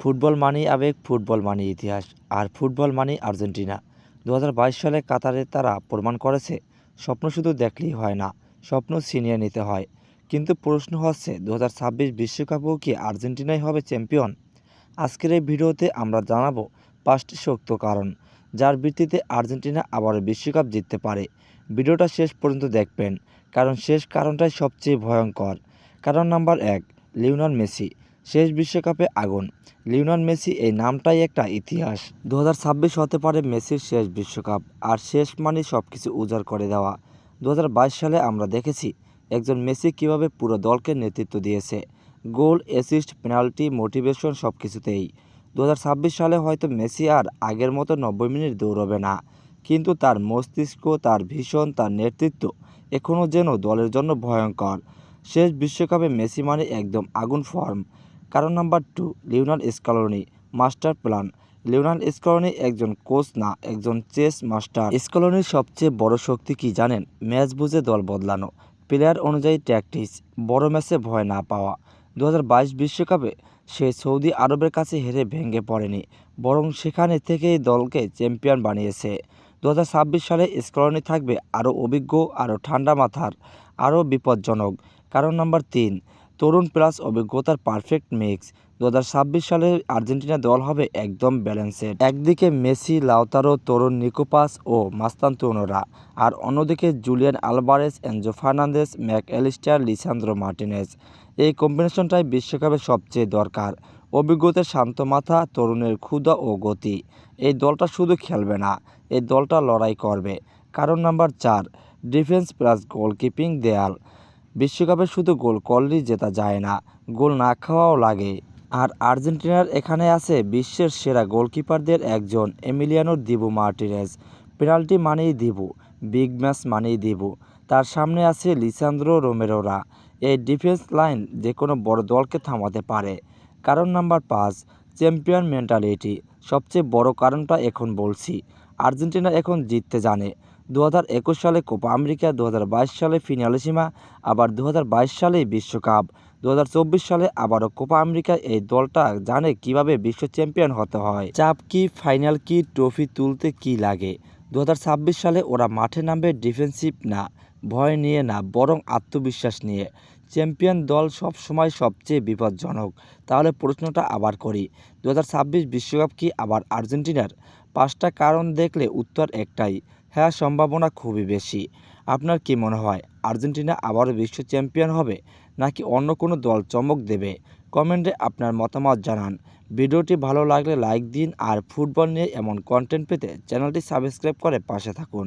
Football মানেই আবেগ, football মানেই ইতিহাস, আর ফুটবল মানেই আর্জেন্টিনা। দু হাজার বাইশ সালে কাতারে তারা প্রমাণ করেছে, স্বপ্ন শুধু দেখলেই হয় না, স্বপ্ন ছিনিয়ে নিতে হয়। কিন্তু প্রশ্ন হচ্ছে দু বিশ্বকাপেও কি আর্জেন্টিনাই হবে চ্যাম্পিয়ন? আজকের এই ভিডিওতে আমরা জানাব পাঁচটি শক্ত কারণ, যার ভিত্তিতে আর্জেন্টিনা আবারও বিশ্বকাপ জিততে পারে। ভিডিওটা শেষ পর্যন্ত দেখবেন, কারণ শেষ কারণটাই সবচেয়ে ভয়ঙ্কর। কারণ নাম্বার এক, লিওনাল মেসি। শেষ বিশ্বকাপে আগুন। লিওনাল মেসি এই নামটাই একটা ইতিহাস। দু হাজার ছাব্বিশ হতে পারে মেসির শেষ বিশ্বকাপ, আর শেষ মানে সব কিছু উজাড় করে দেওয়া। দু হাজার বাইশ সালে আমরা দেখেছি একজন মেসি কীভাবে পুরো দলকে নেতৃত্ব দিয়েছে। গোল, অ্যাসিস্ট, পেনাল্টি, মোটিভেশন সব কিছুতেই দু হাজার ছাব্বিশ সালে হয়তো মেসি আর আগের মতো নব্বই মিনিট দৌড়বে না, কিন্তু তার মস্তিষ্ক, তার ভীষণ, তার নেতৃত্ব এখনও যেন দলের জন্য ভয়ঙ্কর। শেষ বিশ্বকাপে মেসি মানে একদম আগুন ফর্ম। কারণ number two, Lionel Scaloni, master plan. Lionel Scaloni একজন কোচ না, একজন চেস মাস্টার। স্কলনির সবচেয়ে বড় শক্তি কি জানেন? ম্যাচ বুঝে দল বদলানো, প্লেয়ার অনুযায়ী ট্যাকটিক্স, বড় ম্যাচে ভয় না পাওয়া। দু বিশ্বকাপে সে সৌদি আরবের কাছে হেরে ভেঙে পড়েনি, বরং সেখানে থেকেই দলকে চ্যাম্পিয়ন বানিয়েছে। দু হাজার ছাব্বিশ সালে স্কলনি থাকবে আরও অভিজ্ঞ, আরও ঠান্ডা মাথার, আরও বিপজ্জনক। কারণ নাম্বার তিন তরুণ প্লাস অভিজ্ঞতার পারফেক্ট মিক্স দু হাজার ছাব্বিশ সালে আর্জেন্টিনা দল হবে একদম ব্যালেন্সেড একদিকে মেসি লাউতারো তরুণ নিকোপাস ও মাস্তান্তোনোরা আর অন্যদিকে Julian Alvarez, Enzo Fernandez, Mac Allister, Lisandro Martinez এই কম্বিনেশনটাই বিশ্বকাপে সবচেয়ে দরকার। অভিজ্ঞতার শান্ত মাথা, তরুণের ক্ষুদা ও গতি। এই দলটা শুধু খেলবে না, এই দলটা লড়াই করবে। কারণ নাম্বার চার ডিফেন্স প্লাস গোলকিপিং দেয়াল। বিশ্বকাপে শুধু গোল করলেই জেতা যায় না, গোল না খাওয়াও লাগে। আর আর্জেন্টিনার এখানে আছে বিশ্বের সেরা গোলকিপারদের একজন, এমিলিয়ানো দিবু মার্টিনেজ। পেনাল্টি মানেই দিবু, বিগ ম্যাচ মানেই দিবু। তার সামনে আছে লিসান্দ্রো রোমেরোরা। এই ডিফেন্স লাইন যে কোনো বড় দলকে থামাতে পারে। কারণ নাম্বার পাঁচ, চ্যাম্পিয়ন মেন্টালিটি। সবচেয়ে বড় কারণটা এখন বলছি, আর্জেন্টিনা এখন জিততে জানে। দু হাজার একুশ সালে কোপা আমেরিকা দু হাজার বাইশ সালে ফিনালিসিমা আবার দু সালেই বিশ্বকাপ। দু হাজার চব্বিশ সালে আবারও কোপা আমেরিকা এই দলটা জানে কীভাবে বিশ্ব চ্যাম্পিয়ন হতে হয়। চাপ কি, ফাইনাল কি, ট্রফি তুলতে কি লাগে? দু হাজার ছাব্বিশ সালে ওরা মাঠে নামবে ডিফেন্সিভ না, ভয় নিয়ে না, বরং আত্মবিশ্বাস নিয়ে। চ্যাম্পিয়ন দল সব সময় সবচেয়ে বিপজ্জনক। তাহলে প্রশ্নটা আবার করি দু বিশ্বকাপ কি আবার আর্জেন্টিনার? পাঁচটা কারণ দেখলে উত্তর একটাই হ্যাঁ সম্ভাবনা খুবই বেশি। আপনার কি মনে হয়, আর্জেন্টিনা আবারও বিশ্ব চ্যাম্পিয়ন হবে, নাকি অন্য কোনো দল চমক দেবে? কমেন্টে আপনার মতামত জানান। ভিডিওটি ভালো লাগলে লাইক দিন, আর ফুটবল নিয়ে এমন কন্টেন্ট পেতে চ্যানেলটি সাবস্ক্রাইব করে পাশে থাকুন।